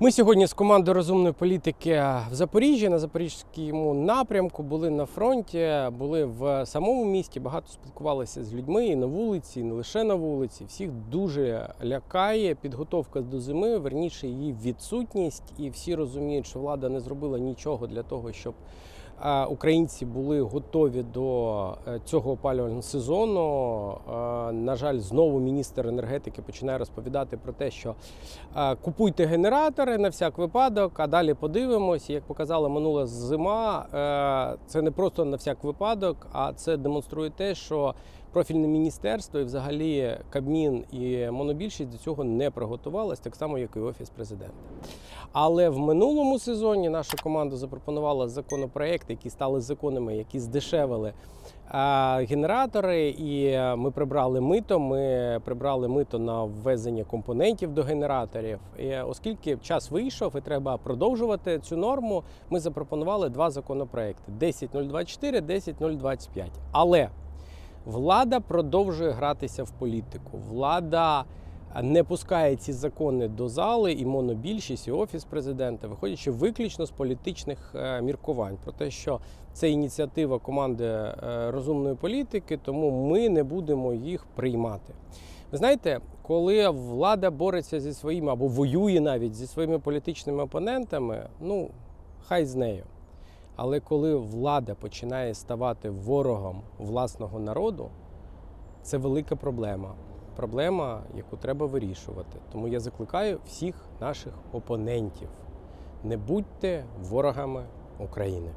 Ми сьогодні з командою розумної політики в Запоріжжі на запорізькому напрямку були на фронті, були в самому місті. Багато спілкувалися з людьми і на вулиці, і не лише на вулиці. Всіх дуже лякає підготовка до зими, верніше її відсутність. І всі розуміють, що влада не зробила нічого для того, щоб українці були готові до е, цього опалювального сезону. На жаль, знову міністр енергетики починає розповідати про те, що купуйте генератори на всяк випадок, а далі подивимось. Як показала минула зима, е, це не просто на всяк випадок, а це демонструє те, що профільне міністерство і взагалі Кабмін і монобільшість до цього не приготувалась, так само як і офіс президента. Але в минулому сезоні наша команда запропонувала законопроекти, які стали законами, які здешевили генератори. І ми прибрали мито. Ми прибрали мито на ввезення компонентів до генераторів. І оскільки час вийшов і треба продовжувати цю норму, ми запропонували два законопроекти: 10024, 10025. Але влада продовжує гратися в політику. Влада не пускає ці закони до зали, і монобільшість, і офіс президента, виходячи виключно з політичних е, міркувань про те, що це ініціатива команди е, розумної політики, тому ми не будемо їх приймати. Ви знаєте, коли влада бореться зі своїми або воює навіть зі своїми політичними опонентами, ну хай з нею. Але коли влада починає ставати ворогом власного народу, це велика проблема. Проблема, яку треба вирішувати. Тому я закликаю всіх наших опонентів: не будьте ворогами України.